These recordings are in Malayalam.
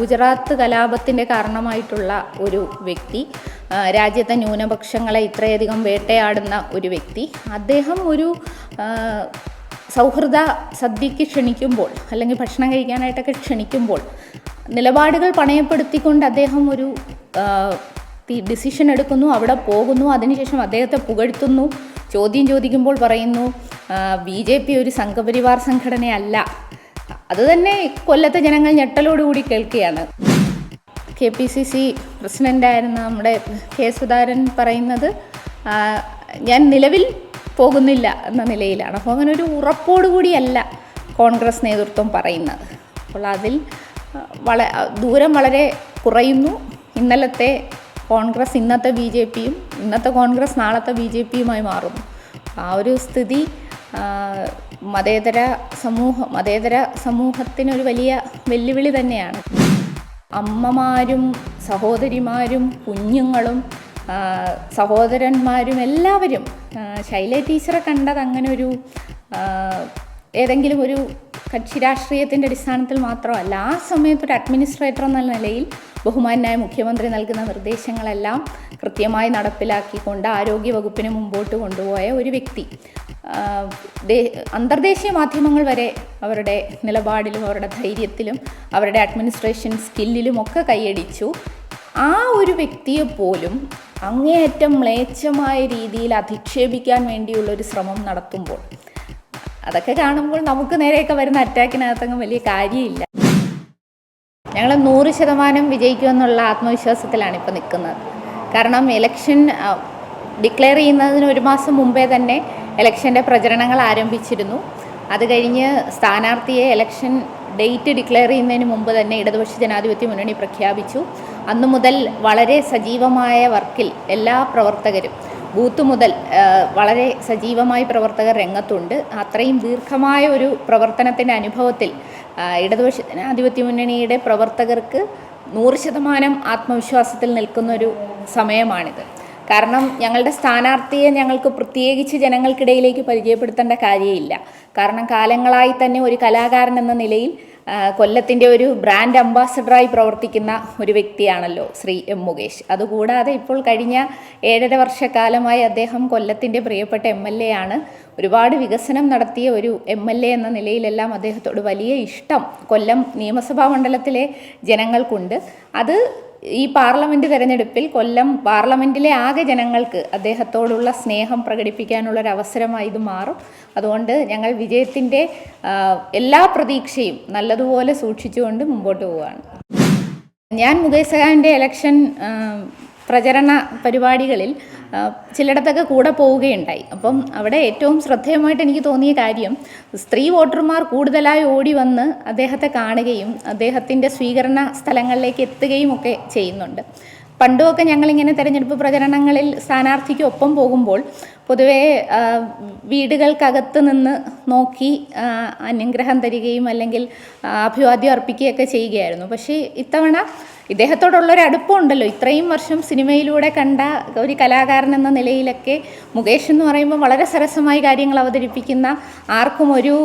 ഗുജറാത്ത് കലാപത്തിന്റെ കാരണമായിട്ടുള്ള ഒരു വ്യക്തി രാജ്യത്തെ ന്യൂനപക്ഷങ്ങളെ ഇത്രയധികം വേട്ടയാടുന്ന ഒരു വ്യക്തി. അദ്ദേഹം ഒരു സൗഹൃദ സദ്യക്ക് ക്ഷണിക്കുമ്പോൾ അല്ലെങ്കിൽ ഭക്ഷണം കഴിക്കാനായിട്ടൊക്കെ ക്ഷണിക്കുമ്പോൾ നിലപാടുകൾ പണയപ്പെടുത്തിക്കൊണ്ട് അദ്ദേഹം ഒരു ഡിസിഷൻ എടുക്കുന്നു അവിടെ പോകുന്നു അതിനുശേഷം അദ്ദേഹത്തെ പുകഴ്ത്തുന്നു ചോദ്യം ചോദിക്കുമ്പോൾ പറയുന്നു ബി ജെ പി ഒരു സംഘപരിവാർ സംഘടനയല്ല അത് തന്നെ കൊല്ലത്തെ ജനങ്ങൾ ഞെട്ടലോടുകൂടി കേൾക്കുകയാണ്. കെ പി സി സി പ്രസിഡന്റായിരുന്ന നമ്മുടെ കെ സുധാകരൻ പറയുന്നത് ഞാൻ നിലവിൽ പോകുന്നില്ല എന്ന നിലയിലാണ്. അപ്പോൾ അങ്ങനെ ഒരു ഉറപ്പോടുകൂടിയല്ല കോൺഗ്രസ് നേതൃത്വം പറയുന്നത്. അപ്പോൾ അതിൽ വള ദൂരം വളരെ കുറയുന്നു. ഇന്നലത്തെ കോൺഗ്രസ് ഇന്നത്തെ ബി ജെ പിയും ഇന്നത്തെ കോൺഗ്രസ് നാളത്തെ ബി ജെ പിയുമായി മാറുന്നു. ആ ഒരു സ്ഥിതി മതേതര സമൂഹം മതേതര സമൂഹത്തിനൊരു വലിയ വെല്ലുവിളി തന്നെയാണ്. അമ്മമാരും സഹോദരിമാരും കുഞ്ഞുങ്ങളും സഹോദരന്മാരും എല്ലാവരും ശൈല ടീച്ചറെ കണ്ടത് അങ്ങനെ ഒരു ഏതെങ്കിലും ഒരു കക്ഷി രാഷ്ട്രീയത്തിന്റെ അടിസ്ഥാനത്തിൽ മാത്രമല്ല ആ സമയത്ത് ഒരു അഡ്മിനിസ്ട്രേറ്റർ എന്ന നിലയിൽ ബഹുമാനായ മുഖ്യമന്ത്രി നൽകുന്ന നിർദ്ദേശങ്ങളെല്ലാം കൃത്യമായി നടപ്പിലാക്കിക്കൊണ്ട് ആരോഗ്യ വകുപ്പിനെ മുമ്പോട്ട് കൊണ്ടുപോയ ഒരു വ്യക്തി. അന്തർദേശീയ മാധ്യമങ്ങൾ വരെ അവരുടെ നിലപാടിലും അവരുടെ ധൈര്യത്തിലും അവരുടെ അഡ്മിനിസ്ട്രേഷൻ സ്കില്ലിലും ഒക്കെ കൈയടിച്ചു. ആ ഒരു വ്യക്തിയെ പോലും അങ്ങേയറ്റം മ്ലേച്ഛമായ രീതിയിൽ അധിക്ഷേപിക്കാൻ വേണ്ടിയുള്ള ഒരു ശ്രമം നടത്തുമ്പോൾ അതൊക്കെ കാണുമ്പോൾ നമുക്ക് നേരെയൊക്കെ വരുന്ന അറ്റാക്കിനകത്തങ്ങ് വലിയ കാര്യമില്ല. ഞങ്ങൾ നൂറ് ശതമാനം വിജയിക്കുമെന്നുള്ള ആത്മവിശ്വാസത്തിലാണ് ഇപ്പോൾ നിൽക്കുന്നത് കാരണം ഇലക്ഷൻ ഡിക്ലെയർ ചെയ്യുന്നതിന് ഒരു മാസം മുമ്പേ തന്നെ ഇലക്ഷന്റെ പ്രചരണങ്ങൾ ആരംഭിച്ചിരുന്നു. അത് കഴിഞ്ഞ് സ്ഥാനാർത്ഥിയെ ഇലക്ഷൻ ഡേറ്റ് ഡിക്ലെയർ ചെയ്യുന്നതിന് മുമ്പ് തന്നെ ഇടതുപക്ഷ ജനാധിപത്യ മുന്നണി പ്രഖ്യാപിച്ചു. അന്നു മുതൽ വളരെ സജീവമായ വർക്കിൽ എല്ലാ പ്രവർത്തകരും ബൂത്ത് മുതൽ വളരെ സജീവമായി പ്രവർത്തകർ രംഗത്തുണ്ട്. അത്രയും ദീർഘമായ ഒരു പ്രവർത്തനത്തിന്റെ അനുഭവത്തിൽ ഇടതുപക്ഷ ജനാധിപത്യ മുന്നണിയുടെ പ്രവർത്തകർക്ക് നൂറ് ശതമാനം ആത്മവിശ്വാസത്തിൽ നിൽക്കുന്നൊരു സമയമാണിത്. കാരണം ഞങ്ങളുടെ സ്ഥാനാർത്ഥിയെ ഞങ്ങൾക്ക് പ്രത്യേകിച്ച് ജനങ്ങൾക്കിടയിലേക്ക് പരിചയപ്പെടുത്തേണ്ട കാര്യമില്ല. കാരണം കാലങ്ങളായി തന്നെ ഒരു കലാകാരൻ എന്ന നിലയിൽ കൊല്ലത്തിന്റെ ഒരു ബ്രാൻഡ് അംബാസഡറായി പ്രവർത്തിക്കുന്ന ഒരു വ്യക്തിയാണല്ലോ ശ്രീ എം മുകേഷ്. അതുകൂടാതെ ഇപ്പോൾ കഴിഞ്ഞ ഏഴര വർഷക്കാലമായി അദ്ദേഹം കൊല്ലത്തിന്റെ പ്രിയപ്പെട്ട എം എൽ എ ആണ്. ഒരുപാട് വികസനം നടത്തിയ ഒരു എം എൽ എ എന്ന നിലയിലെല്ലാം അദ്ദേഹത്തോട് വലിയ ഇഷ്ടം കൊല്ലം നിയമസഭാ മണ്ഡലത്തിലെ ജനങ്ങൾക്കുണ്ട്. അത് ഈ പാർലമെന്റ് തെരഞ്ഞെടുപ്പിൽ കൊല്ലം പാർലമെന്റിലെ ആകെ ജനങ്ങൾക്ക് അദ്ദേഹത്തോടുള്ള സ്നേഹം പ്രകടിപ്പിക്കാനുള്ള ഒരു അവസരമായി ഇത് മാറും. അതുകൊണ്ട് ഞങ്ങൾ വിജയത്തിന്റെ എല്ലാ പ്രതീക്ഷയും നല്ലതുപോലെ സൂക്ഷിച്ചുകൊണ്ട് മുമ്പോട്ട് പോവുകയാണ്. ഞാൻ മുകേഷ് സഹാന്റെ ഇലക്ഷൻ പ്രചരണ പരിപാടികളിൽ ചിലയിടത്തൊക്കെ കൂടെ പോവുകയുണ്ടായി. അപ്പം അവിടെ ഏറ്റവും ശ്രദ്ധേയമായിട്ട് എനിക്ക് തോന്നിയ കാര്യം സ്ത്രീ വോട്ടർമാർ കൂടുതലായി ഓടി വന്ന് അദ്ദേഹത്തെ കാണുകയും അദ്ദേഹത്തിന്റെ സ്വീകരണ സ്ഥലങ്ങളിലേക്ക് എത്തുകയും ഒക്കെ ചെയ്യുന്നുണ്ട്. പണ്ടുമൊക്കെ ഞങ്ങളിങ്ങനെ തെരഞ്ഞെടുപ്പ് പ്രചരണങ്ങളിൽ സ്ഥാനാർത്ഥിക്ക് ഒപ്പം പോകുമ്പോൾ പൊതുവേ വീടുകൾക്കകത്ത് നിന്ന് നോക്കി അനുഗ്രഹം തരികയും അല്ലെങ്കിൽ അഭിവാദ്യം അർപ്പിക്കുകയൊക്കെ ചെയ്യുകയായിരുന്നു. പക്ഷേ ഇത്തവണ ഇദ്ദേഹത്തോടുള്ള ഒരു അടുപ്പമുണ്ടല്ലോ ഇത്രയും വർഷം സിനിമയിലൂടെ കണ്ട ഒരു കലാകാരൻ എന്ന നിലയിലൊക്കെ മുകേഷ് എന്ന് പറയുമ്പോൾ വളരെ സരസമായി കാര്യങ്ങൾ അവതരിപ്പിക്കുന്ന ആർക്കും ഒരു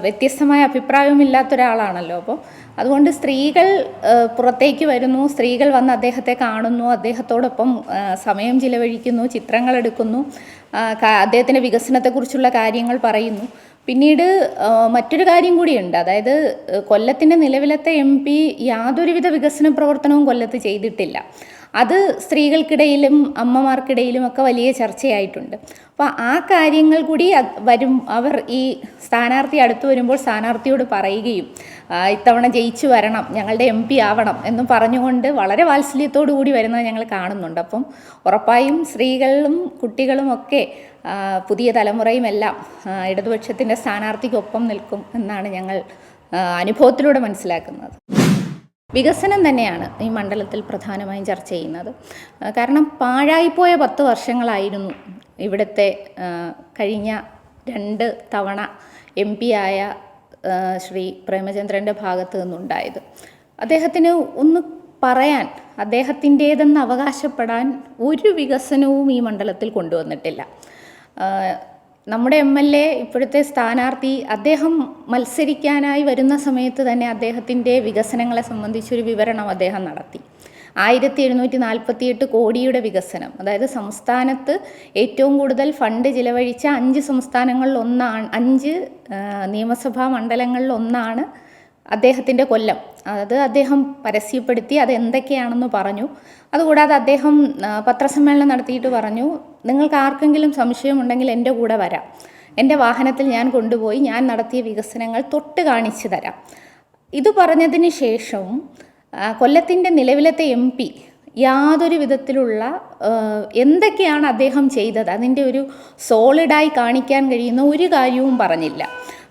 വ്യത്യസ്തമായ അഭിപ്രായവുമില്ലാത്ത ഒരാളാണല്ലോ അപ്പോൾ അതുകൊണ്ട് സ്ത്രീകൾ പുറത്തേക്ക് വരുന്നു സ്ത്രീകൾ വന്ന് അദ്ദേഹത്തെ കാണുന്നു അദ്ദേഹത്തോടൊപ്പം സമയം ചിലവഴിക്കുന്നു ചിത്രങ്ങൾ എടുക്കുന്നു. അദ്ദേഹത്തിന്റെ വികസനത്തെക്കുറിച്ചുള്ള കാര്യങ്ങൾ പറയുന്നു. പിന്നീട് മറ്റൊരു കാര്യം കൂടിയുണ്ട്. അതായത് കൊല്ലത്തിന്റെ നിലവിലത്തെ എം പി യാതൊരുവിധ വികസന പ്രവർത്തനവും കൊല്ലത്ത് ചെയ്തിട്ടില്ല. അത് സ്ത്രീകൾക്കിടയിലും അമ്മമാർക്കിടയിലും ഒക്കെ വലിയ ചർച്ചയായിട്ടുണ്ട്. അപ്പോൾ ആ കാര്യങ്ങൾ കൂടി വരും. അവർ ഈ സ്ഥാനാർത്ഥി അടുത്ത് വരുമ്പോൾ സ്ഥാനാർത്ഥിയോട് പറയുകയും ഇത്തവണ ജയിച്ചു വരണം ഞങ്ങളുടെ എം പി ആവണം എന്ന് പറഞ്ഞുകൊണ്ട് വളരെ വാത്സല്യത്തോടു കൂടി വരുന്നത് ഞങ്ങൾ കാണുന്നുണ്ട്. അപ്പം ഉറപ്പായും സ്ത്രീകളും കുട്ടികളും ഒക്കെ പുതിയ തലമുറയും എല്ലാം ഇടതുപക്ഷത്തിന്റെ സ്ഥാനാർത്ഥിക്കൊപ്പം നിൽക്കും എന്നാണ് ഞങ്ങൾ അനുഭവത്തിലൂടെ മനസ്സിലാക്കുന്നത്. വികസനം തന്നെയാണ് ഈ മണ്ഡലത്തിൽ പ്രധാനമായും ചർച്ച ചെയ്യുന്നത്. കാരണം പാഴായിപ്പോയ പത്ത് വർഷങ്ങളായിരുന്നു ഇവിടുത്തെ കഴിഞ്ഞ രണ്ട് തവണ എം പി ആയ ശ്രീ പ്രേമചന്ദ്രന്റെ ഭാഗത്ത് നിന്നുണ്ടായത്. അദ്ദേഹത്തിന് ഒന്ന് പറയാൻ അദ്ദേഹത്തിന്റേതെന്ന് അവകാശപ്പെടാൻ ഒരു വികസനവും ഈ മണ്ഡലത്തിൽ കൊണ്ടുവന്നിട്ടില്ല. നമ്മുടെ എം എൽ എ ഇപ്പോഴത്തെ സ്ഥാനാർത്ഥി അദ്ദേഹം മത്സരിക്കാനായി വരുന്ന സമയത്ത് തന്നെ അദ്ദേഹത്തിന്റെ വികസനങ്ങളെ സംബന്ധിച്ചൊരു വിവരണം അദ്ദേഹം നടത്തി. ആയിരത്തി എഴുന്നൂറ്റി നാൽപ്പത്തി എട്ട് കോടിയുടെ വികസനം. അതായത് സംസ്ഥാനത്ത് ഏറ്റവും കൂടുതൽ ഫണ്ട് ചിലവഴിച്ച അഞ്ച് സംസ്ഥാനങ്ങളിൽ ഒന്നാണ് അഞ്ച് നിയമസഭാ മണ്ഡലങ്ങളിൽ ഒന്നാണ് അദ്ദേഹത്തിന്റെ കൊല്ലം. അത് അദ്ദേഹം പരസ്യപ്പെടുത്തി അത് എന്തൊക്കെയാണെന്ന് പറഞ്ഞു. അതുകൂടാതെ അദ്ദേഹം പത്രസമ്മേളനം നടത്തിയിട്ട് പറഞ്ഞു നിങ്ങൾക്ക് ആർക്കെങ്കിലും സംശയമുണ്ടെങ്കിൽ എന്റെ കൂടെ വരാം. എന്റെ വാഹനത്തിൽ ഞാൻ കൊണ്ടുപോയി ഞാൻ നടത്തിയ വികസനങ്ങൾ തൊട്ട് കാണിച്ചു തരാം. ഇത് പറഞ്ഞതിന് ശേഷവും കൊല്ലത്തിന്റെ നിലവിലത്തെ എം പി യാതൊരു വിധത്തിലുള്ള എന്തൊക്കെയാണ് അദ്ദേഹം ചെയ്തത്? അതിന്റെ ഒരു സോളിഡായി കാണിക്കാൻ കഴിയുന്ന ഒരു കാര്യവും പറഞ്ഞില്ല.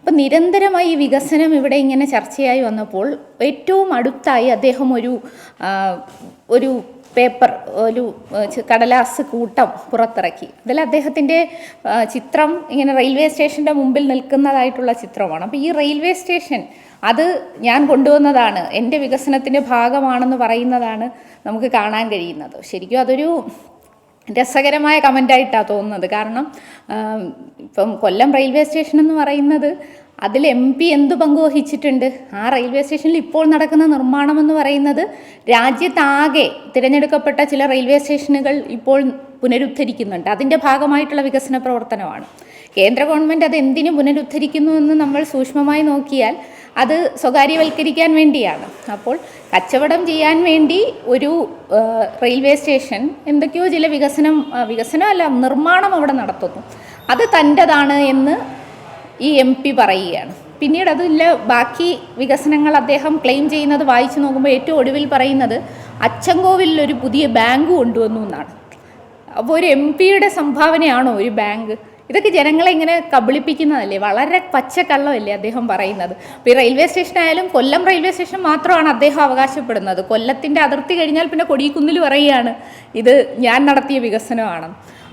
അപ്പം നിരന്തരമായി ഈ വികസനം ഇവിടെ ഇങ്ങനെ ചർച്ചയായി വന്നപ്പോൾ ഏറ്റവും അടുത്തായി അദ്ദേഹം ഒരു ഒരു പേപ്പർ ഒരു കടലാസ് കൂട്ടം പുറത്തിറക്കി. അതിൽ അദ്ദേഹത്തിന്റെ ചിത്രം ഇങ്ങനെ റെയിൽവേ സ്റ്റേഷന്റെ മുമ്പിൽ നിൽക്കുന്നതായിട്ടുള്ള ചിത്രമാണ്. അപ്പോൾ ഈ റെയിൽവേ സ്റ്റേഷൻ അത് ഞാൻ കൊണ്ടുവന്നതാണ്. എന്റെ വികസനത്തിന്റെ ഭാഗമാണെന്ന് പറയുന്നതാണ് നമുക്ക് കാണാൻ കഴിയുന്നത്. ശരിക്കും അതൊരു രസകരമായ കമന്റായിട്ടാണ് തോന്നുന്നത്. കാരണം ഇപ്പം കൊല്ലം റെയിൽവേ സ്റ്റേഷൻ എന്ന് പറയുന്നത് അതിൽ എം പി എന്ത് പങ്ക് വഹിച്ചിട്ടുണ്ട്? ആ റെയിൽവേ സ്റ്റേഷനിൽ ഇപ്പോൾ നടക്കുന്ന നിർമ്മാണം എന്ന് പറയുന്നത് രാജ്യത്താകെ തിരഞ്ഞെടുക്കപ്പെട്ട ചില റെയിൽവേ സ്റ്റേഷനുകൾ ഇപ്പോൾ പുനരുദ്ധരിക്കുന്നുണ്ട്. അതിന്റെ ഭാഗമായിട്ടുള്ള വികസന പ്രവർത്തനമാണ്. കേന്ദ്ര ഗവൺമെന്റ് അത് എന്തിനു പുനരുദ്ധരിക്കുന്നു എന്ന് നമ്മൾ സൂക്ഷ്മമായി നോക്കിയാൽ അത് സ്വകാര്യവൽക്കരിക്കാൻ വേണ്ടിയാണ്. അപ്പോൾ കച്ചവടം ചെയ്യാൻ വേണ്ടി ഒരു റെയിൽവേ സ്റ്റേഷൻ എന്തൊക്കെയോ ചില വികസനം വികസനമല്ല നിർമ്മാണം അവിടെ നടത്തുന്നു. അത് തന്റെതാണ് എന്ന് ഈ എം പി പറയുകയാണ്. പിന്നീട് അതില്ല ബാക്കി വികസനങ്ങൾ അദ്ദേഹം ക്ലെയിം ചെയ്യുന്നത് വായിച്ചു നോക്കുമ്പോൾ ഏറ്റവും ഒടുവിൽ പറയുന്നത് അച്ചൻകോവിലിൽ ഒരു പുതിയ ബാങ്ക് കൊണ്ടുവന്നു എന്നാണ്. അപ്പോൾ ഒരു എം പിയുടെ സംഭാവനയാണോ ഒരു ബാങ്ക്? ഇതൊക്കെ ജനങ്ങളെ ഇങ്ങനെ കബളിപ്പിക്കുന്നതല്ലേ? വളരെ പച്ചക്കള്ളമല്ലേ അദ്ദേഹം പറയുന്നത്. ഇപ്പോൾ ഈ റെയിൽവേ സ്റ്റേഷനായാലും കൊല്ലം റെയിൽവേ സ്റ്റേഷൻ മാത്രമാണ് അദ്ദേഹം അവകാശപ്പെടുന്നത്. കൊല്ലത്തിന്റെ അതിർത്തി കഴിഞ്ഞാൽ പിന്നെ കൊടിക്കുന്നിൽ പറയുകയാണ് ഇത് ഞാൻ നടത്തിയ വികസനമാണ്.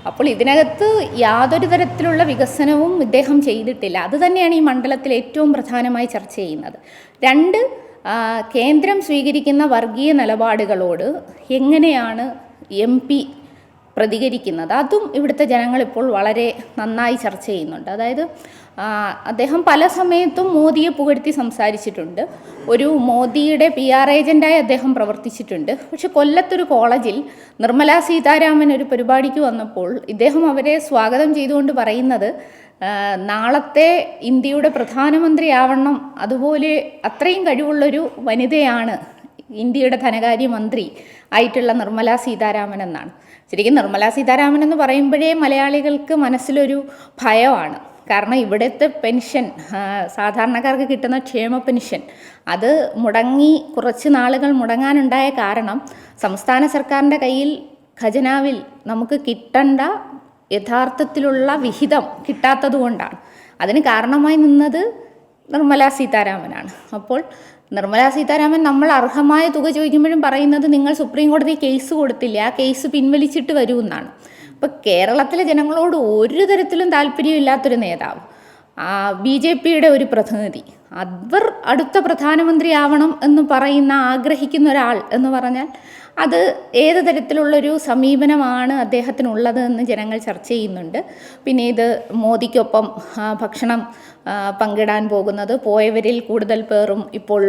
അപ്പോൾ ഇതിനകത്ത് യാതൊരു തരത്തിലുള്ള വികസനവും ഇദ്ദേഹം ചെയ്തിട്ടില്ല. അത് തന്നെയാണ് ഈ മണ്ഡലത്തിൽ ഏറ്റവും പ്രധാനമായി ചർച്ച ചെയ്യുന്നത്. രണ്ട് കേന്ദ്രം സ്വീകരിക്കുന്ന വർഗീയ നിലപാടുകളോട് എങ്ങനെയാണ് എം പി പ്രതികരിക്കുന്നത്. അതും ഇവിടുത്തെ ജനങ്ങൾ ഇപ്പോൾ വളരെ നന്നായി ചർച്ച ചെയ്യുന്നുണ്ട്. അതായത് അദ്ദേഹം പല സമയത്തും മോദിയെ പുകഴ്ത്തി സംസാരിച്ചിട്ടുണ്ട്. ഒരു മോദിയുടെ പി ആർ ഏജന്റായി അദ്ദേഹം പ്രവർത്തിച്ചിട്ടുണ്ട്. പക്ഷെ കൊല്ലത്തൊരു കോളേജിൽ നിർമ്മല സീതാരാമൻ ഒരു പരിപാടിക്ക് വന്നപ്പോൾ ഇദ്ദേഹം അവരെ സ്വാഗതം ചെയ്തുകൊണ്ട് പറയുന്നത് നാളത്തെ ഇന്ത്യയുടെ പ്രധാനമന്ത്രിയാവണം അതുപോലെ അത്രയും കഴിവുള്ളൊരു വനിതയാണ് ഇന്ത്യയുടെ ധനകാര്യമന്ത്രി ആയിട്ടുള്ള നിർമ്മല സീതാരാമൻ എന്നാണ്. ശരിക്കും നിർമ്മല സീതാരാമൻ എന്ന് പറയുമ്പോഴേ മലയാളികൾക്ക് മനസ്സിലൊരു ഭയമാണ്. കാരണം ഇവിടുത്തെ പെൻഷൻ സാധാരണക്കാർക്ക് കിട്ടുന്ന ക്ഷേമ പെൻഷൻ അത് മുടങ്ങി കുറച്ച് നാളുകൾ മുടങ്ങാനുണ്ടായ കാരണം സംസ്ഥാന സർക്കാരിന്റെ കയ്യിൽ ഖജനാവിൽ നമുക്ക് കിട്ടേണ്ട യഥാർത്ഥത്തിലുള്ള വിഹിതം കിട്ടാത്തതുകൊണ്ടാണ്. അതിന് കാരണമായി നിന്നത് നിർമ്മല സീതാരാമനാണ്. അപ്പോൾ നിർമ്മല സീതാരാമൻ നമ്മൾ അർഹമായ തുക ചോദിക്കുമ്പോഴും പറയുന്നത് നിങ്ങൾ സുപ്രീം കോടതി കേസ് കൊടുത്തില്ല? ആ കേസ് പിൻവലിച്ചിട്ട് വരൂ എന്നാണ്. അപ്പോൾ കേരളത്തിലെ ജനങ്ങളോട് ഒരു തരത്തിലും താല്പര്യമില്ലാത്തൊരു നേതാവ് ബി ജെ പിയുടെ ഒരു പ്രതിനിധി അവർ അടുത്ത പ്രധാനമന്ത്രിയാവണം എന്ന് പറയുന്ന ആഗ്രഹിക്കുന്ന ഒരാൾ എന്ന് പറഞ്ഞാൽ അത് ഏത് തരത്തിലുള്ളൊരു സമീപനമാണ് അദ്ദേഹത്തിനുള്ളത് എന്ന് ജനങ്ങൾ ചർച്ച ചെയ്യുന്നുണ്ട്. പിന്നെ ഇത് മോദിക്കൊപ്പം ഭക്ഷണം പങ്കിടാൻ പോകുന്നത് പോയവരിൽ കൂടുതൽ പേരും ഇപ്പോൾ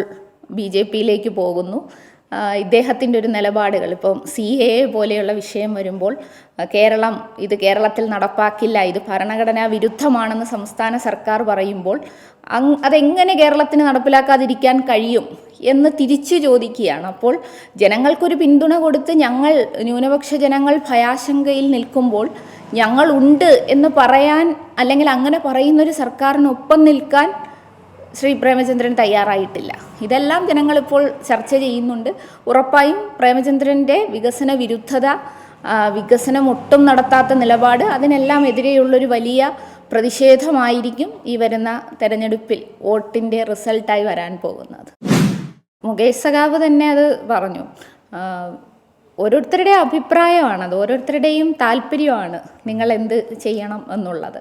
ബി ജെ പിയിലേക്ക് പോകുന്നു. ഇദ്ദേഹത്തിന്റെ ഒരു നിലപാടുകൾ. ഇപ്പം സി എ പോലെയുള്ള വിഷയം വരുമ്പോൾ കേരളം ഇത് കേരളത്തിൽ നടപ്പാക്കില്ല ഇത് ഭരണഘടനാ വിരുദ്ധമാണെന്ന് സംസ്ഥാന സർക്കാർ പറയുമ്പോൾ അതെങ്ങനെ കേരളത്തിന് നടപ്പിലാക്കാതിരിക്കാൻ കഴിയും എന്ന് തിരിച്ചു ചോദിക്കുകയാണ്. അപ്പോൾ ജനങ്ങൾക്കൊരു പിന്തുണ കൊടുത്ത് ഞങ്ങൾ ന്യൂനപക്ഷ ജനങ്ങൾ ഭയാശങ്കയിൽ നിൽക്കുമ്പോൾ ഞങ്ങളുണ്ട് എന്ന് പറയാൻ അല്ലെങ്കിൽ അങ്ങനെ പറയുന്നൊരു സർക്കാരിനൊപ്പം നിൽക്കാൻ ശ്രീ പ്രേമചന്ദ്രൻ തയ്യാറായിട്ടില്ല. ഇതെല്ലാം ജനങ്ങളിപ്പോൾ ചർച്ച ചെയ്യുന്നുണ്ട്. ഉറപ്പായും പ്രേമചന്ദ്രന്റെ വികസന വിരുദ്ധത വികസനം ഒട്ടും നടത്താത്ത നിലപാട് അതിനെല്ലാം എതിരെയുള്ളൊരു വലിയ പ്രതിഷേധമായിരിക്കും ഈ വരുന്ന തെരഞ്ഞെടുപ്പിൽ വോട്ടിന്റെ റിസൾട്ടായി വരാൻ പോകുന്നത്. മുകേഷ് സഖാവ് തന്നെ അത് പറഞ്ഞു. ഓരോരുത്തരുടെ അഭിപ്രായമാണത് ഓരോരുത്തരുടെയും താല്പര്യമാണ് നിങ്ങൾ എന്ത് ചെയ്യണം എന്നുള്ളത്.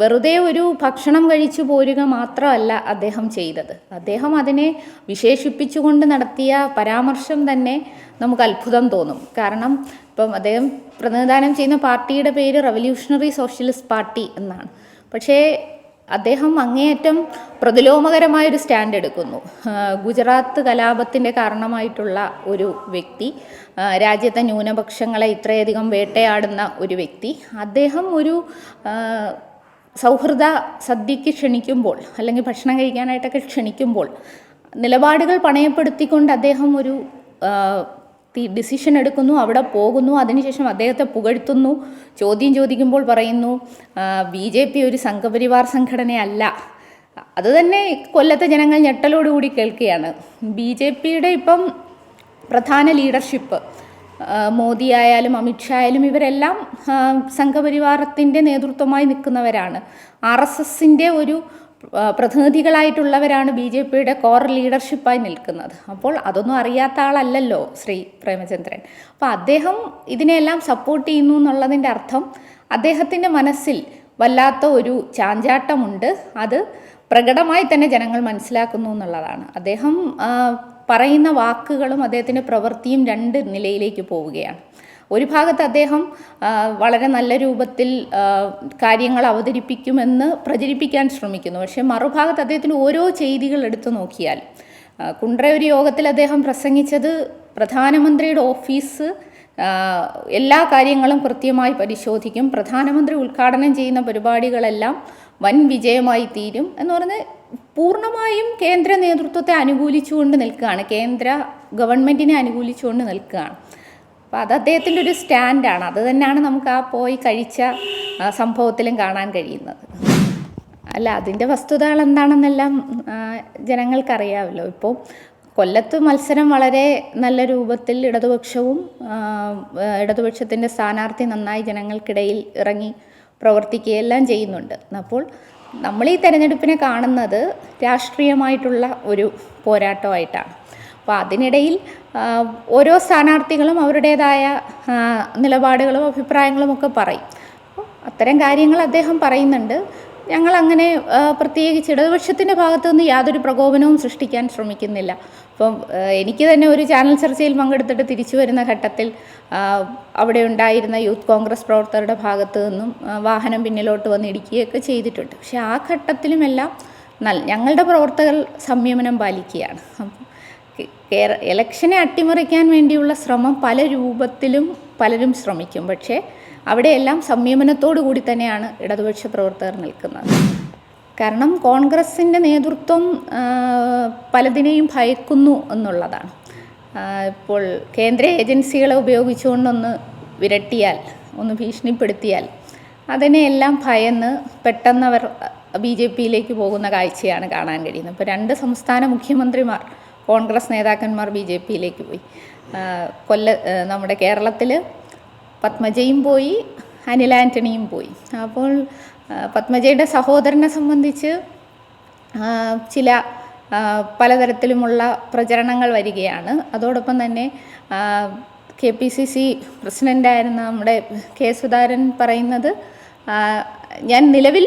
വെറുതെ ഒരു ഭക്ഷണം കഴിച്ചു പോരുക മാത്രമല്ല അദ്ദേഹം ചെയ്തത്. അദ്ദേഹം അതിനെ വിശേഷിപ്പിച്ചുകൊണ്ട് നടത്തിയ പരാമർശം തന്നെ നമുക്ക് അത്ഭുതം തോന്നും. കാരണം ഇപ്പം അദ്ദേഹം പ്രതിനിധാനം ചെയ്യുന്ന പാർട്ടിയുടെ പേര് റവല്യൂഷണറി സോഷ്യലിസ്റ്റ് പാർട്ടി എന്നാണ്. പക്ഷേ അദ്ദേഹം അങ്ങേയറ്റം പ്രതിലോമകരമായ ഒരു സ്റ്റാൻഡ് എടുക്കുന്നു. ഗുജറാത്ത് കലാപത്തിന്റെ കാരണമായിട്ടുള്ള ഒരു വ്യക്തി രാജ്യത്തെ ന്യൂനപക്ഷങ്ങളെ ഇത്രയധികം വേട്ടയാടുന്ന ഒരു വ്യക്തി. അദ്ദേഹം ഒരു സൗഹൃദ സദ്യക്ക് ക്ഷണിക്കുമ്പോൾ അല്ലെങ്കിൽ ഭക്ഷണം കഴിക്കാനായിട്ടൊക്കെ ക്ഷണിക്കുമ്പോൾ നിലപാടുകൾ പണയപ്പെടുത്തിക്കൊണ്ട് അദ്ദേഹം ഒരു ഡിസിഷൻ എടുക്കുന്നു അവിടെ പോകുന്നു അതിനുശേഷം അദ്ദേഹത്തെ പുകഴ്ത്തുന്നു ചോദ്യം ചോദിക്കുമ്പോൾ പറയുന്നു ബി ജെ പി ഒരു സംഘപരിവാർ സംഘടനയല്ല. അത് തന്നെ കൊല്ലത്തെ ജനങ്ങൾ ഞെട്ടലോടുകൂടി കേൾക്കുകയാണ്. ബി ജെ പിയുടെ ഇപ്പം പ്രധാന ലീഡർഷിപ്പ് മോദി ആയാലും അമിത്ഷാ ആയാലും ഇവരെല്ലാം സംഘപരിവാരത്തിന്റെ നേതൃത്വമായി നിൽക്കുന്നവരാണ്. ആർ എസ് എസിന്റെ ഒരു പ്രതിനിധികളായിട്ടുള്ളവരാണ് ബി ജെ പിയുടെ കോർ ലീഡർഷിപ്പായി നിൽക്കുന്നത്. അപ്പോൾ അതൊന്നും അറിയാത്ത ആളല്ലല്ലോ ശ്രീ പ്രേമചന്ദ്രൻ. അപ്പോൾ അദ്ദേഹം ഇതിനെല്ലാം സപ്പോർട്ട് ചെയ്യുന്നു എന്നുള്ളതിന്റെ അർത്ഥം അദ്ദേഹത്തിന്റെ മനസ്സിൽ വല്ലാത്ത ഒരു ചാഞ്ചാട്ടമുണ്ട്. അത് പ്രകടമായി തന്നെ ജനങ്ങൾ മനസ്സിലാക്കുന്നു എന്നുള്ളതാണ്. അദ്ദേഹം പറയുന്ന വാക്കുകളും അദ്ദേഹത്തിന്റെ പ്രവൃത്തിയും രണ്ട് നിലയിലേക്ക് പോവുകയാണ്. ഒരു ഭാഗത്ത് അദ്ദേഹം വളരെ നല്ല രൂപത്തിൽ കാര്യങ്ങൾ അവതരിപ്പിക്കുമെന്ന് പ്രചരിപ്പിക്കാൻ ശ്രമിക്കുന്നു. പക്ഷേ മറുഭാഗത്ത് അദ്ദേഹത്തിന് ഓരോ ചെയ്തികൾ എടുത്തു നോക്കിയാൽ കുണ്ട്ര ഒരു യോഗത്തിൽ അദ്ദേഹം പ്രസംഗിച്ചത് പ്രധാനമന്ത്രിയുടെ ഓഫീസ് എല്ലാ കാര്യങ്ങളും കൃത്യമായി പരിശോധിക്കും പ്രധാനമന്ത്രി ഉദ്ഘാടനം ചെയ്യുന്ന പരിപാടികളെല്ലാം വൻ വിജയമായി തീരും എന്ന് പറഞ്ഞ് പൂർണമായും കേന്ദ്ര നേതൃത്വത്തെ അനുകൂലിച്ചുകൊണ്ട് നിൽക്കുകയാണ്. കേന്ദ്ര ഗവൺമെന്റിനെ അനുകൂലിച്ചുകൊണ്ട് നിൽക്കുകയാണ്. അപ്പോൾ അത് അദ്ദേഹത്തിന്റെ ഒരു സ്റ്റാൻഡാണ്. അത് തന്നെയാണ് നമുക്ക് ആ പോയി കഴിച്ച സംഭവത്തിലും കാണാൻ കഴിയുന്നത്. അല്ല അതിന്റെ വസ്തുതകൾ എന്താണെന്നെല്ലാം ജനങ്ങൾക്കറിയാമല്ലോ. ഇപ്പോൾ കൊല്ലത്ത് മത്സരം വളരെ നല്ല രൂപത്തിൽ ഇടതുപക്ഷവും ഇടതുപക്ഷത്തിന്റെ സ്ഥാനാർത്ഥി നന്നായി ജനങ്ങൾക്കിടയിൽ ഇറങ്ങി പ്രവർത്തിക്കുകയെല്ലാം ചെയ്യുന്നുണ്ട്. അപ്പോൾ നമ്മൾ ഈ തെരഞ്ഞെടുപ്പിനെ കാണുന്നത് രാഷ്ട്രീയമായിട്ടുള്ള ഒരു പോരാട്ടമായിട്ടാണ്. അപ്പോൾ അതിനിടയിൽ ഓരോ സ്ഥാനാർത്ഥികളും അവരുടേതായ നിലപാടുകളും അഭിപ്രായങ്ങളും ഒക്കെ പറയും. അത്തരം കാര്യങ്ങൾ അദ്ദേഹം പറയുന്നുണ്ട്. ഞങ്ങൾ അങ്ങനെ പ്രത്യേകിച്ച് ഇടതുപക്ഷത്തിന്റെ ഭാഗത്തു നിന്ന് യാതൊരു പ്രകോപനവും സൃഷ്ടിക്കാൻ ശ്രമിക്കുന്നില്ല. അപ്പം എനിക്ക് തന്നെ ഒരു ചാനൽ ചർച്ചയിൽ പങ്കെടുത്തിട്ട് തിരിച്ചു വരുന്ന ഘട്ടത്തിൽ അവിടെ ഉണ്ടായിരുന്ന യൂത്ത് കോൺഗ്രസ് പ്രവർത്തകരുടെ ഭാഗത്തു നിന്നും വാഹനം പിന്നിലോട്ട് വന്ന് ഇടിക്കുകയൊക്കെ ചെയ്തിട്ടുണ്ട്. പക്ഷെ ആ ഘട്ടത്തിലുമെല്ലാം നല്ല ഞങ്ങളുടെ പ്രവർത്തകർ സംയമനം പാലിക്കുകയാണ്. കേര ഇലക്ഷനെ അട്ടിമറിക്കാൻ വേണ്ടിയുള്ള ശ്രമം പല രൂപത്തിലും പലരും ശ്രമിക്കും. പക്ഷേ അവിടെയെല്ലാം സംയമനത്തോടു കൂടി തന്നെയാണ് ഇടതുപക്ഷ പ്രവർത്തകർ നിൽക്കുന്നത്. കാരണം കോൺഗ്രസിന്റെ നേതൃത്വം പലതിനെയും ഭയക്കുന്നു എന്നുള്ളതാണ്. ഇപ്പോൾ കേന്ദ്ര ഏജൻസികളെ ഉപയോഗിച്ചുകൊണ്ടൊന്ന് വിരട്ടിയാൽ ഒന്ന് ഭീഷണിപ്പെടുത്തിയാൽ അതിനെയെല്ലാം ഭയന്ന് പെട്ടെന്നവർ ബി ജെ പിയിലേക്ക് പോകുന്ന കാഴ്ചയാണ് കാണാൻ കഴിയുന്നത്. ഇപ്പോൾ രണ്ട് സംസ്ഥാന മുഖ്യമന്ത്രിമാർ കോൺഗ്രസ് നേതാക്കന്മാർ ബി ജെ പിയിലേക്ക് പോയി. കൊല്ല നമ്മുടെ കേരളത്തിൽ പത്മജയും പോയി അനിൽ ആന്റണിയും പോയി. അപ്പോൾ പത്മജയുടെ സഹോദരനെ സംബന്ധിച്ച് ചില പലതരത്തിലുമുള്ള പ്രചരണങ്ങൾ വരികയാണ്. അതോടൊപ്പം തന്നെ കെ പി സി സി പ്രസിഡന്റായിരുന്ന നമ്മുടെ കെ സുധാരൻ പറയുന്നത് ഞാൻ നിലവിൽ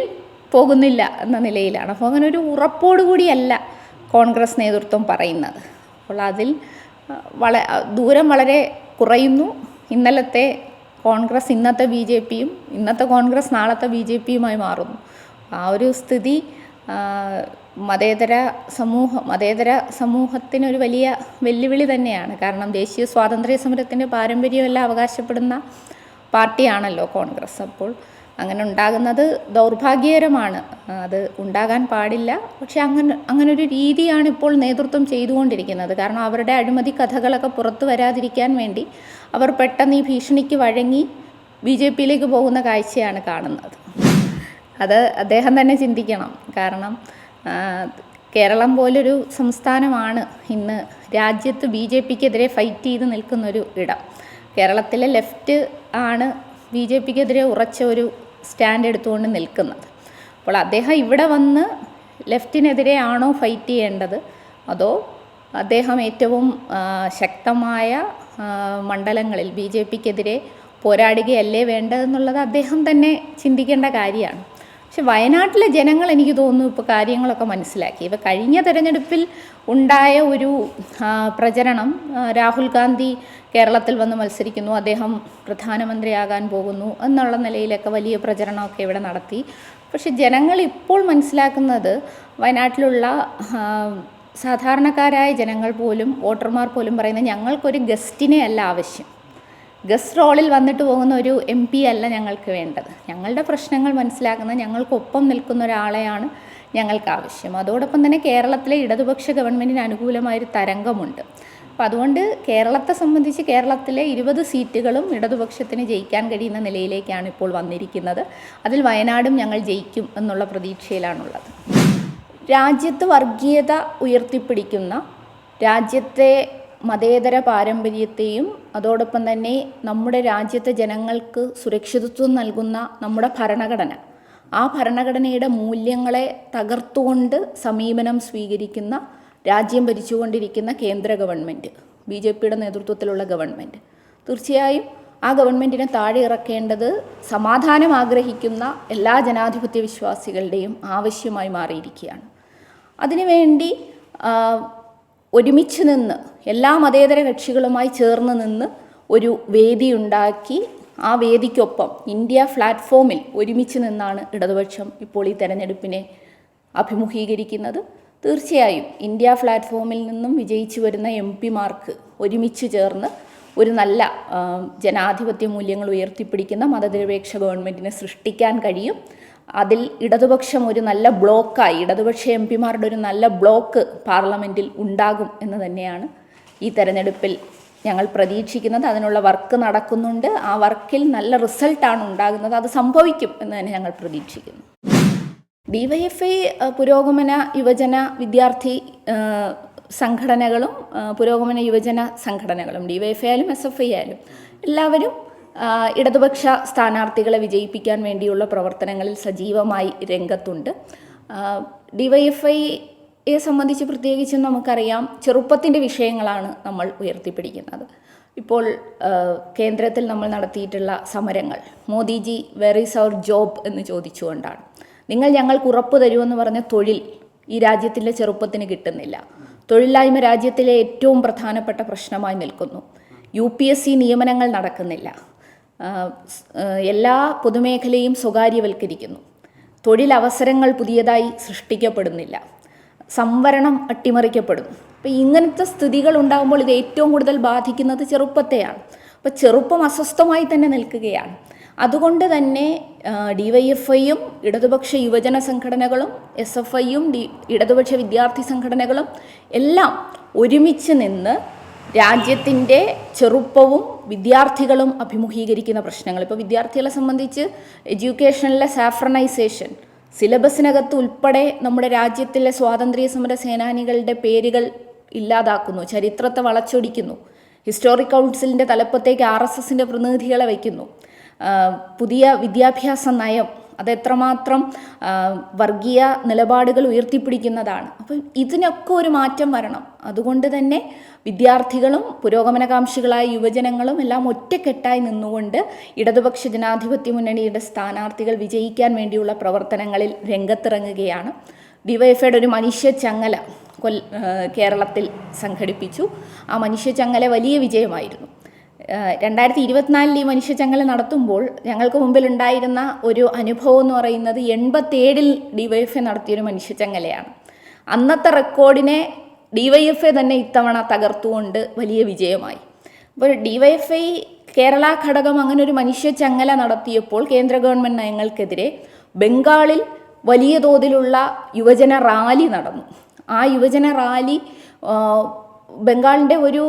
പോകുന്നില്ല എന്ന നിലയിലാണ്. അപ്പോൾ അങ്ങനെ ഒരു ഉറപ്പോടുകൂടിയല്ല കോൺഗ്രസ് നേതൃത്വം പറയുന്നത്. അപ്പോൾ അതിൽ വള ദൂരം വളരെ കുറയുന്നു. ഇന്നലത്തെ കോൺഗ്രസ് ഇന്നത്തെ ബി ജെ പിയും ഇന്നത്തെ കോൺഗ്രസ് നാളത്തെ ബി ജെ പിയുമായി മാറുന്നു. ആ ഒരു സ്ഥിതി മതേതര സമൂഹം മതേതര സമൂഹത്തിനൊരു വലിയ വെല്ലുവിളി തന്നെയാണ്. കാരണം ദേശീയ സ്വാതന്ത്ര്യ സമരത്തിന്റെ പാരമ്പര്യമെല്ലാം അവകാശപ്പെടുന്ന പാർട്ടിയാണല്ലോ കോൺഗ്രസ്. അപ്പോൾ അങ്ങനെ ഉണ്ടാകുന്നത് ദൗർഭാഗ്യകരമാണ്. അത് ഉണ്ടാകാൻ പാടില്ല. പക്ഷെ അങ്ങനെ അങ്ങനൊരു രീതിയാണ് ഇപ്പോൾ നേതൃത്വം ചെയ്തുകൊണ്ടിരിക്കുന്നത്. കാരണം അവരുടെ അഴിമതി കഥകളൊക്കെ പുറത്തു വരാതിരിക്കാൻ വേണ്ടി അവർ പെട്ടെന്ന് ഈ ഭീഷണിക്ക് വഴങ്ങി ബി ജെ പിയിലേക്ക് പോകുന്ന കാഴ്ചയാണ് കാണുന്നത്. അത് അദ്ദേഹം തന്നെ ചിന്തിക്കണം. കാരണം കേരളം പോലൊരു സംസ്ഥാനമാണ്. ഇന്ന് രാജ്യത്ത് ബി ജെ പിക്കെതിരെ ഫൈറ്റ് ചെയ്ത് നിൽക്കുന്നൊരു ഇടം. കേരളത്തിലെ ലെഫ്റ്റ് ആണ് ബി ജെ പിക്കെതിരെ ഉറച്ച ഒരു സ്റ്റാൻഡ് എടുത്തുകൊണ്ട് നിൽക്കുന്നത്. അപ്പോൾ അദ്ദേഹം ഇവിടെ വന്ന് ലെഫ്റ്റിനെതിരെയാണോ ഫൈറ്റ് ചെയ്യേണ്ടത്? അതോ അദ്ദേഹം ഏറ്റവും ശക്തമായ മണ്ഡലങ്ങളിൽ ബി ജെ പിക്കെതിരെ പോരാടുകയല്ലേ വേണ്ടതെന്നുള്ളത് അദ്ദേഹം തന്നെ ചിന്തിക്കേണ്ട കാര്യമാണ്. പക്ഷെ വയനാട്ടിലെ ജനങ്ങൾ എനിക്ക് തോന്നുന്നു ഇപ്പോൾ കാര്യങ്ങളൊക്കെ മനസ്സിലാക്കി. ഇപ്പോൾ കഴിഞ്ഞ തെരഞ്ഞെടുപ്പിൽ ഉണ്ടായ ഒരു പ്രചരണം രാഹുൽ ഗാന്ധി കേരളത്തിൽ വന്ന് മത്സരിക്കുന്നു അദ്ദേഹം പ്രധാനമന്ത്രിയാകാൻ പോകുന്നു എന്നുള്ള നിലയിലൊക്കെ വലിയ പ്രചരണമൊക്കെ ഇവിടെ നടത്തി. പക്ഷെ ജനങ്ങൾ ഇപ്പോൾ മനസ്സിലാക്കുന്നത് വയനാട്ടിലുള്ള സാധാരണക്കാരായ ജനങ്ങൾ പോലും വോട്ടർമാർ പോലും പറയുന്നത് ഞങ്ങൾക്കൊരു ഗസ്റ്റിനെ അല്ല ആവശ്യം. ഗസ്റ്റ് റോളിൽ വന്നിട്ട് പോകുന്ന ഒരു എം പി അല്ല ഞങ്ങൾക്ക് വേണ്ടത്. ഞങ്ങളുടെ പ്രശ്നങ്ങൾ മനസ്സിലാക്കുന്ന ഞങ്ങൾക്കൊപ്പം നിൽക്കുന്ന ഒരാളെയാണ് ഞങ്ങൾക്ക് ആവശ്യം. അതോടൊപ്പം തന്നെ കേരളത്തിലെ ഇടതുപക്ഷ ഗവൺമെന്റിന് അനുകൂലമായൊരു തരംഗമുണ്ട്. അപ്പോൾ അതുകൊണ്ട് കേരളത്തെ സംബന്ധിച്ച് കേരളത്തിലെ ഇരുപത് സീറ്റുകളും ഇടതുപക്ഷത്തിന് ജയിക്കാൻ കഴിയുന്ന നിലയിലേക്കാണ് ഇപ്പോൾ വന്നിരിക്കുന്നത്. അതിൽ വയനാടും ഞങ്ങൾ ജയിക്കും എന്നുള്ള പ്രതീക്ഷയിലാണുള്ളത്. രാജ്യത്ത് വർഗീയത ഉയർത്തിപ്പിടിക്കുന്ന രാജ്യത്തെ മതേതര പാരമ്പര്യത്തെയും അതോടൊപ്പം തന്നെ നമ്മുടെ രാജ്യത്തെ ജനങ്ങൾക്ക് സുരക്ഷിതത്വം നൽകുന്ന നമ്മുടെ ഭരണഘടന. ആ ഭരണഘടനയുടെ മൂല്യങ്ങളെ തകർത്തുകൊണ്ട് സമീപനം സ്വീകരിക്കുന്ന രാജ്യം ഭരിച്ചുകൊണ്ടിരിക്കുന്ന കേന്ദ്ര ഗവൺമെന്റ് ബി ജെ പിയുടെ നേതൃത്വത്തിലുള്ള ഗവൺമെന്റ് തീർച്ചയായും ആ ഗവൺമെന്റിനെ താഴെ ഇറക്കേണ്ടത് സമാധാനം ആഗ്രഹിക്കുന്ന എല്ലാ ജനാധിപത്യ വിശ്വാസികളുടെയും ആവശ്യമായി മാറിയിരിക്കുകയാണ്. അതിനുവേണ്ടി ഒരുമിച്ച് നിന്ന് എല്ലാ മതേതര കക്ഷികളുമായി ചേർന്ന് നിന്ന് ഒരു വേദി ഉണ്ടാക്കി. ആ വേദിക്കൊപ്പം ഇന്ത്യ പ്ലാറ്റ്ഫോമിൽ ഒരുമിച്ച് നിന്നാണ് ഇടതുപക്ഷം ഇപ്പോൾ ഈ തെരഞ്ഞെടുപ്പിനെ അഭിമുഖീകരിക്കുന്നത്. തീർച്ചയായും ഇന്ത്യ പ്ലാറ്റ്ഫോമിൽ നിന്നും വിജയിച്ചു വരുന്ന എം പിമാർക്ക് ഒരുമിച്ച് ചേർന്ന് ഒരു നല്ല ജനാധിപത്യ മൂല്യങ്ങൾ ഉയർത്തിപ്പിടിക്കുന്ന മതനിരപേക്ഷ ഗവൺമെന്റിനെ സൃഷ്ടിക്കാൻ കഴിയും. അതിൽ ഇടതുപക്ഷം ഒരു നല്ല ബ്ലോക്കായി ഇടതുപക്ഷ എം പിമാരുടെ ഒരു നല്ല ബ്ലോക്ക് പാർലമെന്റിൽ ഉണ്ടാകും എന്ന് തന്നെയാണ് ഈ തെരഞ്ഞെടുപ്പിൽ ഞങ്ങൾ പ്രതീക്ഷിക്കുന്നത്. അതിനുള്ള വർക്ക് നടക്കുന്നുണ്ട്. ആ വർക്കിൽ നല്ല റിസൾട്ടാണ് ഉണ്ടാകുന്നത്. അത് സംഭവിക്കും എന്ന് തന്നെ ഞങ്ങൾ പ്രതീക്ഷിക്കുന്നു. ഡിവൈഎഫ്ഐ പുരോഗമന യുവജന വിദ്യാർത്ഥി സംഘടനകളും പുരോഗമന യുവജന സംഘടനകളും ഡിവൈഎഫ്ഐ ആയാലും എസ് എഫ് ഐ ആയാലും എല്ലാവരും ഇടതുപക്ഷ സ്ഥാനാർത്ഥികളെ വിജയിപ്പിക്കാൻ വേണ്ടിയുള്ള പ്രവർത്തനങ്ങളിൽ സജീവമായി രംഗത്തുണ്ട്. ഡിവൈഎഫ്ഐയെ സംബന്ധിച്ച് പ്രത്യേകിച്ചും നമുക്കറിയാം ചെറുപ്പത്തിന്റെ വിഷയങ്ങളാണ് നമ്മൾ ഉയർത്തിപ്പിടിക്കുന്നത്. ഇപ്പോൾ കേന്ദ്രത്തിൽ നമ്മൾ നടത്തിയിട്ടുള്ള സമരങ്ങൾ Modiji where is our job എന്ന് ചോദിച്ചുകൊണ്ടാണ്. നിങ്ങൾ ഞങ്ങൾക്ക് ഉറപ്പ് തരുമെന്ന് പറഞ്ഞ തൊഴിൽ ഈ രാജ്യത്തിന്റെ ചെറുപ്പത്തിന് കിട്ടുന്നില്ല. തൊഴിലില്ലായ്മ രാജ്യത്തിലെ ഏറ്റവും പ്രധാനപ്പെട്ട പ്രശ്നമായി നിൽക്കുന്നു. യു പി എസ് സി നിയമനങ്ങൾ നടക്കുന്നില്ല. എല്ലാ പൊതുമേഖലയും സ്വകാര്യവൽക്കരിക്കുന്നു. തൊഴിലവസരങ്ങൾ പുതിയതായി സൃഷ്ടിക്കപ്പെടുന്നില്ല. സംവരണം അട്ടിമറിക്കപ്പെടുന്നു അപ്പോൾ ഇങ്ങനത്തെ സ്ഥിതികൾ ഉണ്ടാകുമ്പോൾ ഇത് ഏറ്റവും കൂടുതൽ ബാധിക്കുന്നത് ചെറുപ്പത്തെയാണ്. അപ്പോൾ ചെറുപ്പം അസ്വസ്ഥമായി തന്നെ നിൽക്കുകയാണ്. അതുകൊണ്ട് തന്നെ ഡി വൈ എഫ് ഐയും ഇടതുപക്ഷ യുവജന സംഘടനകളും എസ് എഫ് ഐയും ഡി ഇടതുപക്ഷ വിദ്യാർത്ഥി സംഘടനകളും എല്ലാം ഒരുമിച്ച് നിന്ന് രാജ്യത്തിന്റെ ചെറുപ്പവും വിദ്യാർത്ഥികളും അഭിമുഖീകരിക്കുന്ന പ്രശ്നങ്ങൾ. ഇപ്പോൾ വിദ്യാർത്ഥികളെ സംബന്ധിച്ച് എഡ്യൂക്കേഷനിലെ സാഫ്രണൈസേഷൻ സിലബസിനകത്ത് ഉൾപ്പെടെ നമ്മുടെ രാജ്യത്തിലെ സ്വാതന്ത്ര്യ സമര സേനാനികളുടെ പേരുകൾ ഇല്ലാതാക്കുന്നു ചരിത്രത്തെ വളച്ചൊടിക്കുന്നു ഹിസ്റ്റോറിക് കൗൺസിലിന്റെ തലപ്പത്തേക്ക് ആർ എസ് എസിന്റെ പ്രതിനിധികളെ വയ്ക്കുന്നു പുതിയ വിദ്യാഭ്യാസ നയം അത് എത്രമാത്രം വർഗീയ നിലപാടുകൾ ഉയർത്തിപ്പിടിക്കുന്നതാണ്. അപ്പം ഇതിനൊക്കെ ഒരു മാറ്റം വരണം. അതുകൊണ്ട് തന്നെ വിദ്യാർത്ഥികളും പുരോഗമനകാംക്ഷികളായ യുവജനങ്ങളും എല്ലാം ഒറ്റക്കെട്ടായി നിന്നുകൊണ്ട് ഇടതുപക്ഷ ജനാധിപത്യ മുന്നണിയുടെ സ്ഥാനാർത്ഥികൾ വിജയിക്കാൻ വേണ്ടിയുള്ള പ്രവർത്തനങ്ങളിൽ രംഗത്തിറങ്ങുകയാണ്. ഡിവൈഎഫ്ഐയുടെ ഒരു മനുഷ്യ ചങ്ങല കൊൽ കേരളത്തിൽ സംഘടിപ്പിച്ചു. ആ മനുഷ്യ ചങ്ങല വലിയ വിജയമായിരുന്നു. രണ്ടായിരത്തി ഇരുപത്തിനാലിൽ ഈ മനുഷ്യചങ്ങല നടത്തുമ്പോൾ ഞങ്ങൾക്ക് മുമ്പിൽ ഉണ്ടായിരുന്ന ഒരു അനുഭവം എന്ന് പറയുന്നത് എൺപത്തേഴിൽ ഡിവൈഎഫ്എ നടത്തിയൊരു മനുഷ്യചങ്ങലയാണ് അന്നത്തെ റെക്കോർഡിനെ ഡിവൈഎഫ്എ തന്നെ ഇത്തവണ തകർത്തുകൊണ്ട് വലിയ വിജയമായി. അപ്പോൾ ഡിവൈഎഫ്ഐ കേരള ഘടകം അങ്ങനെ ഒരു മനുഷ്യചങ്ങല നടത്തിയപ്പോൾ കേന്ദ്ര ഗവൺമെന്റ് നയങ്ങൾക്കെതിരെ ബംഗാളിൽ വലിയ തോതിലുള്ള യുവജന റാലി നടന്നു. ആ യുവജന റാലി ബംഗാളിന്റെ ഒരു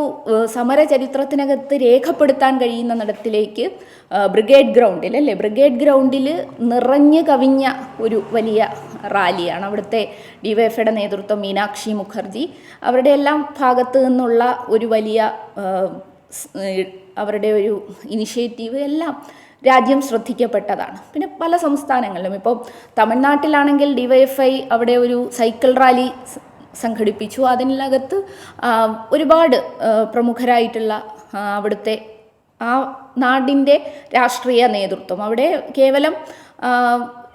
സമര ചരിത്രത്തിനകത്ത് രേഖപ്പെടുത്താൻ കഴിയുന്ന നടത്തിലേക്ക് ബ്രിഗേഡ് ഗ്രൗണ്ടിൽ അല്ലേ? ബ്രിഗേഡ് ഗ്രൗണ്ടിൽ നിറഞ്ഞു കവിഞ്ഞ ഒരു വലിയ റാലിയാണ് അവിടുത്തെ ഡിവൈഎഫയുടെ നേതൃത്വം മീനാക്ഷി മുഖർജി. അവരുടെ എല്ലാം ഭാഗത്തു നിന്നുള്ള ഒരു വലിയ അവരുടെ ഒരു ഇനിഷ്യേറ്റീവ് എല്ലാം രാജ്യം ശ്രദ്ധിക്കപ്പെട്ടതാണ്. പിന്നെ പല സംസ്ഥാനങ്ങളിലും. ഇപ്പോൾ തമിഴ്നാട്ടിലാണെങ്കിൽ ഡിവൈഎഫ്ഐ അവിടെ ഒരു സൈക്കിൾ റാലി സംഘടിപ്പിച്ചു. അതിനകത്ത് ഒരുപാട് പ്രമുഖരായിട്ടുള്ള അവിടുത്തെ ആ നാടിന്റെ രാഷ്ട്രീയ നേതൃത്വം. അവിടെ കേവലം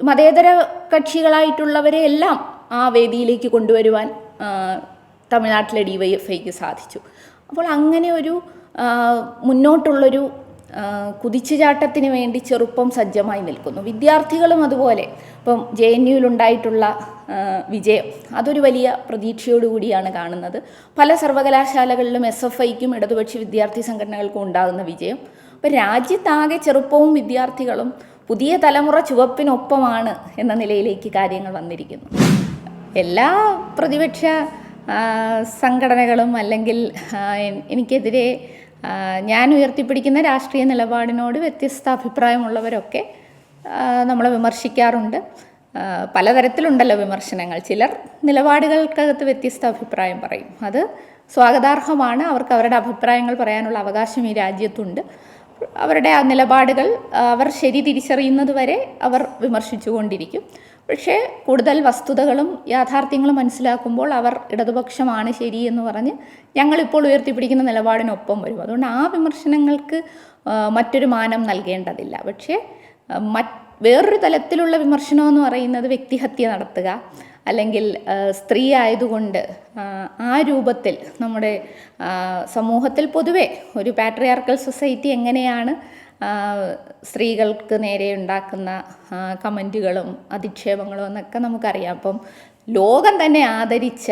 മതേതര കക്ഷികളായിട്ടുള്ളവരെ എല്ലാം ആ വേദിയിലേക്ക് കൊണ്ടുവരുവാൻ തമിഴ്നാട്ടിലെ ഡി വൈ എഫ് ഐക്ക് സാധിച്ചു. അപ്പോൾ അങ്ങനെ ഒരു മുന്നോട്ടുള്ളൊരു കുതിച്ചുചാട്ടത്തിന് വേണ്ടി ചെറുപ്പം സജ്ജമായി നിൽക്കുന്നു. വിദ്യാർത്ഥികളും അതുപോലെ. ഇപ്പം ജെ എൻ യുവിലുണ്ടായിട്ടുള്ള വിജയം. അതൊരു വലിയ പ്രതീക്ഷയോടുകൂടിയാണ് കാണുന്നത്. പല സർവകലാശാലകളിലും എസ് എഫ് ഐക്കും ഇടതുപക്ഷ വിദ്യാർത്ഥി സംഘടനകൾക്കും ഉണ്ടാകുന്ന വിജയം. അപ്പോൾ രാജ്യത്താകെ ചെറുപ്പവും വിദ്യാർത്ഥികളും പുതിയ തലമുറ ചുവപ്പിനൊപ്പമാണ് എന്ന നിലയിലേക്ക് കാര്യങ്ങൾ വന്നിരിക്കുന്നു. എല്ലാ പ്രതിപക്ഷ സംഘടനകളും അല്ലെങ്കിൽ എനിക്കെതിരെ ഞാൻ ഉയർത്തിപ്പിടിക്കുന്ന രാഷ്ട്രീയ നിലപാടിനോട് വ്യത്യസ്ത അഭിപ്രായമുള്ളവരൊക്കെ നമ്മളെ വിമർശിക്കാറുണ്ട്. പലതരത്തിലുണ്ടല്ലോ വിമർശനങ്ങൾ. ചിലർ നിലപാടുകൾക്കകത്ത് വ്യത്യസ്ത അഭിപ്രായം പറയും. അത് സ്വാഗതാർഹമാണ്. അവർക്ക് അവരുടെ അഭിപ്രായങ്ങൾ പറയാനുള്ള അവകാശം ഈ രാജ്യത്തുണ്ട്. അവരുടെ ആ നിലപാടുകൾ അവർ ശരി തിരിച്ചറിയുന്നത് വരെ അവർ വിമർശിച്ചുകൊണ്ടിരിക്കും. പക്ഷേ കൂടുതൽ വസ്തുതകളും യാഥാർത്ഥ്യങ്ങളും മനസ്സിലാക്കുമ്പോൾ അവർ ഇടതുപക്ഷമാണ് ശരി എന്ന് പറഞ്ഞ് ഞങ്ങളിപ്പോൾ ഉയർത്തിപ്പിടിക്കുന്ന നിലപാടിനൊപ്പം വരും. അതുകൊണ്ട് ആ വിമർശനങ്ങൾക്ക് മറ്റൊരു മാനം നൽകേണ്ടതില്ല. പക്ഷേ മറ്റ് വേറൊരു തലത്തിലുള്ള വിമർശനം എന്ന് പറയുന്നത് വ്യക്തിഹത്യ നടത്തുക അല്ലെങ്കിൽ സ്ത്രീ ആയതുകൊണ്ട് ആ, രൂപത്തിൽ നമ്മുടെ സമൂഹത്തിൽ പൊതുവെ ഒരു പാട്രിയാർക്കൽ സൊസൈറ്റി എങ്ങനെയാണ് സ്ത്രീകൾക്ക് നേരെ ഉണ്ടാക്കുന്ന കമന്റുകളും അധിക്ഷേപങ്ങളും എന്നൊക്കെ നമുക്കറിയാം. അപ്പം ലോകം തന്നെ ആദരിച്ച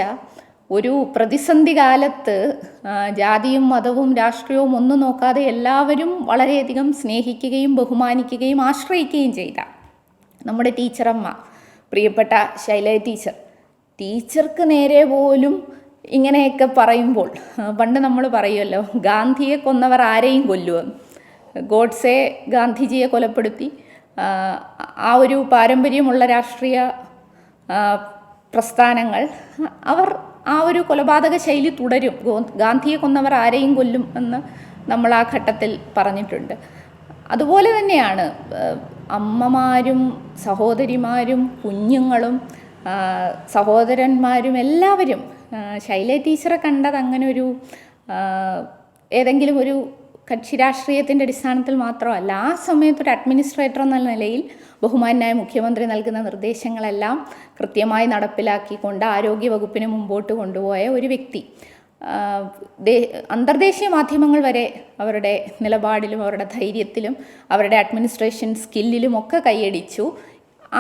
ഒരു പ്രതിസന്ധി കാലത്ത് ജാതിയും മതവും രാഷ്ട്രീയവും ഒന്നും നോക്കാതെ എല്ലാവരും വളരെയധികം സ്നേഹിക്കുകയും ബഹുമാനിക്കുകയും ആശ്രയിക്കുകയും ചെയ്ത നമ്മുടെ ടീച്ചറമ്മ പ്രിയപ്പെട്ട ശൈല ടീച്ചർ. ടീച്ചർക്ക് നേരെ പോലും ഇങ്ങനെയൊക്കെ പറയുമ്പോൾ പണ്ട് നമ്മൾ പറയുമല്ലോ ഗാന്ധിയെ കൊന്നവർ ആരെയും കൊല്ലുമെന്ന് ഗോഡ്സെ ഗാന്ധിജിയെ കൊലപ്പെടുത്തി. ആ ഒരു പാരമ്പര്യമുള്ള രാഷ്ട്രീയ പ്രസ്ഥാനങ്ങൾ അവർ ആ ഒരു കൊലപാതക ശൈലി തുടരും. ഗാന്ധിയെ കൊന്നവർ ആരെയും കൊല്ലും എന്ന് നമ്മൾ ആ ഘട്ടത്തിൽ പറഞ്ഞിട്ടുണ്ട്. അതുപോലെ തന്നെയാണ് അമ്മമാരും സഹോദരിമാരും കുഞ്ഞുങ്ങളും സഹോദരന്മാരും എല്ലാവരും ശൈല ടീച്ചറെ കണ്ടത് അങ്ങനെ ഒരു ഏതെങ്കിലും ഒരു കക്ഷി രാഷ്ട്രീയത്തിന്റെ അടിസ്ഥാനത്തിൽ മാത്രമല്ല ആ സമയത്ത് ഒരു അഡ്മിനിസ്ട്രേറ്റർ എന്ന നിലയിൽ ബഹുമാനായ മുഖ്യമന്ത്രി നൽകുന്ന നിർദ്ദേശങ്ങളെല്ലാം കൃത്യമായി നടപ്പിലാക്കിക്കൊണ്ട് ആരോഗ്യ വകുപ്പിന് മുമ്പോട്ട് കൊണ്ടുപോയ ഒരു വ്യക്തി. അന്തർദേശീയ മാധ്യമങ്ങൾ വരെ അവരുടെ നിലപാടിലും അവരുടെ ധൈര്യത്തിലും അവരുടെ അഡ്മിനിസ്ട്രേഷൻ സ്കില്ലിലും ഒക്കെ കൈയടിച്ചു.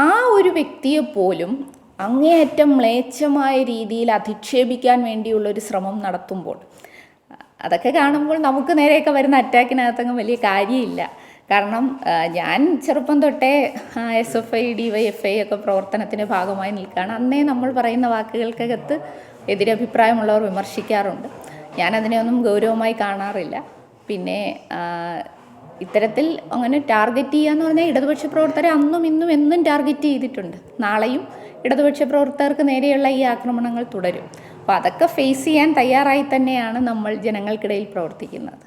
ആ ഒരു വ്യക്തിയെ പോലും അങ്ങേയറ്റം മ്ലേച്ഛമായ രീതിയിൽ അധിക്ഷേപിക്കാൻ വേണ്ടിയുള്ള ഒരു ശ്രമം നടത്തുമ്പോൾ അതൊക്കെ കാണുമ്പോൾ നമുക്ക് നേരെയൊക്കെ വരുന്ന അറ്റാക്കിനകത്തൊന്നും വലിയ കാര്യമില്ല. കാരണം ഞാൻ ചെറുപ്പം തൊട്ടേ S F I D Y F I ഒക്കെ പ്രവർത്തനത്തിന്റെ ഭാഗമായി നിൽക്കുകയാണ്. അന്നേ നമ്മൾ പറയുന്ന വാക്കുകൾക്കകത്ത് എതിരഭിപ്രായമുള്ളവർ വിമർശിക്കാറുണ്ട്. ഞാനതിനെയൊന്നും ഗൗരവമായി കാണാറില്ല. പിന്നെ ഇത്തരത്തിൽ അങ്ങനെ ടാർഗറ്റ് ചെയ്യുക എന്ന് പറഞ്ഞാൽ ഇടതുപക്ഷ പ്രവർത്തകരെ അന്നും ഇന്നും എന്നും ടാർഗറ്റ് ചെയ്തിട്ടുണ്ട്. നാളെയും ഇടതുപക്ഷ പ്രവർത്തകർക്ക് നേരെയുള്ള ഈ ആക്രമണങ്ങൾ തുടരും. അപ്പോൾ അതൊക്കെ ഫേസ് ചെയ്യാൻ തയ്യാറായി തന്നെയാണ് നമ്മൾ ജനങ്ങൾക്കിടയിൽ പ്രവർത്തിക്കുന്നത്.